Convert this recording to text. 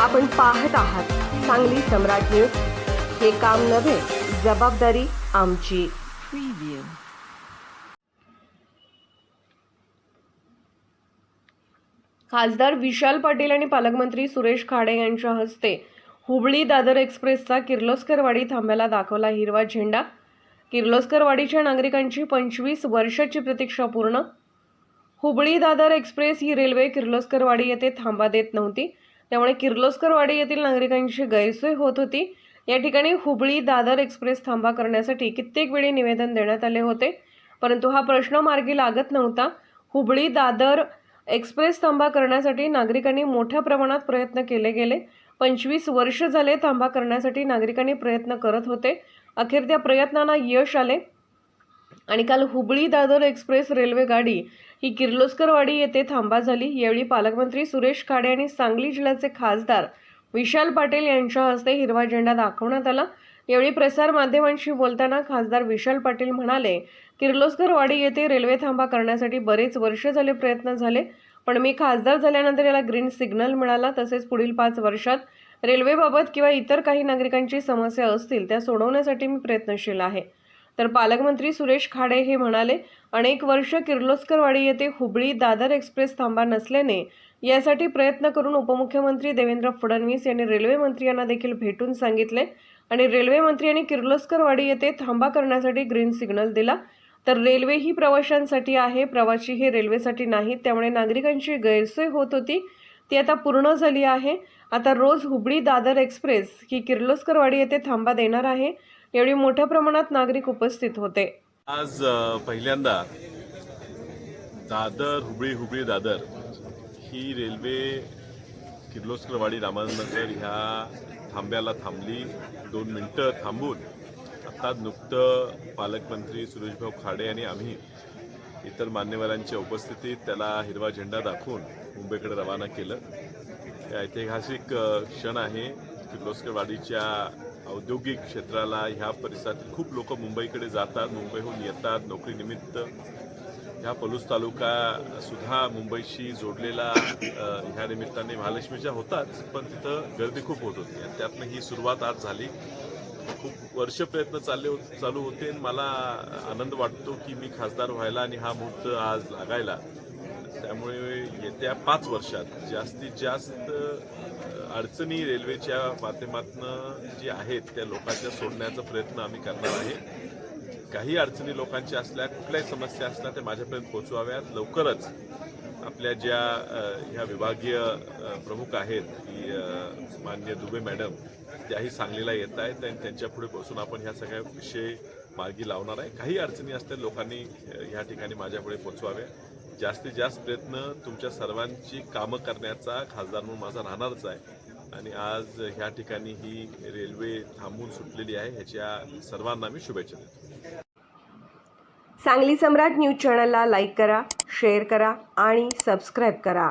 आपण पाहत आहात सांगली सम्राट न्यूज. हे काम नव्हे जबाबदारी आमची. खासदार विशाल पाटील आणि पालकमंत्री सुरेश खाडे यांच्या हस्ते हुबळी दादर एक्सप्रेसचा किर्लोस्करवाडी थांब्याला दाखवला हिरवा झेंडा. किर्लोस्करवाडीच्या नागरिकांची पंचवीस वर्षाची प्रतीक्षा पूर्ण. हुबळी दादर एक्सप्रेस ही रेल्वे किर्लोस्करवाडी येथे थांबा देत नव्हती. त्यामुळे किर्लोस्करवाडी येथील नागरिकांची गैरसोय होत होती. या ठिकाणी हुबळी दादर एक्सप्रेस थांबा करण्यासाठी कित्येक वेळी निवेदन देण्यात आले होते. परंतु हा प्रश्न मार्गी लागत नव्हता. हुबळी दादर एक्सप्रेस थांबा करण्यासाठी नागरिकांनी मोठ्या प्रमाणात प्रयत्न केले गेले. पंचवीस वर्ष झाले थांबा करण्यासाठी नागरिकांनी प्रयत्न करत होते. अखेर त्या प्रयत्नांना यश आले. आणि काल हुबळी दादर एक्सप्रेस रेल्वे गाडी ही किर्लोस्करवाडी येथे थांबा झाली. यावेळी पालकमंत्री सुरेश खाडे आणि सांगली जिल्ह्याचे खासदार विशाल पाटील यांच्या हस्ते हिरवा झेंडा दाखवण्यात आला. यावेळी प्रसार माध्यमांशी बोलताना खासदार विशाल पाटील म्हणाले किर्लोस्करवाडी येथे रेल्वे थांबा करण्यासाठी बरेच वर्ष झाले प्रयत्न झाले पण मी खासदार झाल्यानंतर याला ग्रीन सिग्नल मिळाला. तसेच पुढील पाच वर्षात रेल्वेबाबत किंवा इतर काही नागरिकांची समस्या असतील त्या सोडवण्यासाठी मी प्रयत्नशील आहे. तर पालकमंत्री सुरेश खाडे हे म्हणाले अनेक वर्ष किर्लोस्करवाडी येथे हुबळी दादर एक्सप्रेस थांबा नसल्याने यासाठी प्रयत्न करून उपमुख्यमंत्री देवेंद्र फडणवीस यांनी रेल्वे मंत्री यांना देखील भेटून सांगितले आणि रेल्वे मंत्री यांनी किर्लोस्करवाडी येथे थांबा करण्यासाठी ग्रीन सिग्नल दिला. तर रेल्वे ही प्रवाशांसाठी आहे प्रवासी हे रेल्वेसाठी नाहीत त्यामुळे नागरिकांची गैरसोय होत होती ती आता पूर्ण झाली आहे. आता रोज हुबळी दादर एक्सप्रेस ही किर्लोस्करवाडी येथे थांबा देणार आहे. यावेळी मोठ्या प्रमाणात नागरिक उपस्थित होते. आज पहिल्यांदा दादर हुबळी हुबळी दादर ही रेल्वे किर्लोस्करवाडी रामानंदनगर ह्या थांब्याला थांबली. दोन मिनटं थांबून आता नुकतं पालकमंत्री सुरेशभाऊ खाडे आणि आम्ही इतर मान्यवरांच्या उपस्थितीत त्याला हिरवा झेंडा दाखवून मुंबईकडे रवाना केलं. हे ऐतिहासिक क्षण आहे. किर्लोस्करवाडीच्या औद्योगिक क्षेत्राला ह्या परिसरातील खूप लोक मुंबईकडे जातात मुंबईहून येतात नोकरीनिमित्त. ह्या पलूस तालुका सुद्धा मुंबईशी जोडलेला ह्या निमित्ताने महालक्ष्मीच्या होताच पण तिथं गर्दी खूप होत होती. आणि त्यातनं ही सुरुवात आज झाली. खूप वर्ष प्रयत्न चालले चालू होते. आणि मला आनंद वाटतो की मी खासदार व्हायला आणि हा मुहूर्त आज लागायला. त्यामुळे येत्या पाच वर्षात जास्तीत जास्त अडचणी रेल्वेच्या माध्यमातून जी आहेत त्या लोकांच्या सोडण्याचा प्रयत्न आम्ही करणार आहे. काही अडचणी लोकांच्या असल्या कुठल्याही समस्या असल्या त्या माझ्यापर्यंत पोहोचवाव्यात. लवकरच आपल्या ज्या ह्या विभागीय प्रमुख आहेत की मान्य दुबे मॅडम त्याही सांगलीला येत आहेत आणि त्यांच्या पुढे बसून आपण ह्या सगळ्या विषय मार्गी लावणार आहे. काही अडचणी असतात लोकांनी ह्या ठिकाणी माझ्यापुढे पोचवाव्या जास्तीत जास्त प्रयत्न तुमच्या सर्वांची कामं करण्याचा खासदार म्हणून माझा राहणारच आहे. आणि आज ह्या ठिकाणी ही रेल्वे थांबून सुटलेली आहे ह्याच्या सर्वांना मी शुभेच्छा देतो. सांगली सम्राट न्यूज चॅनलला लाईक करा शेअर करा आणि सबस्क्राईब करा.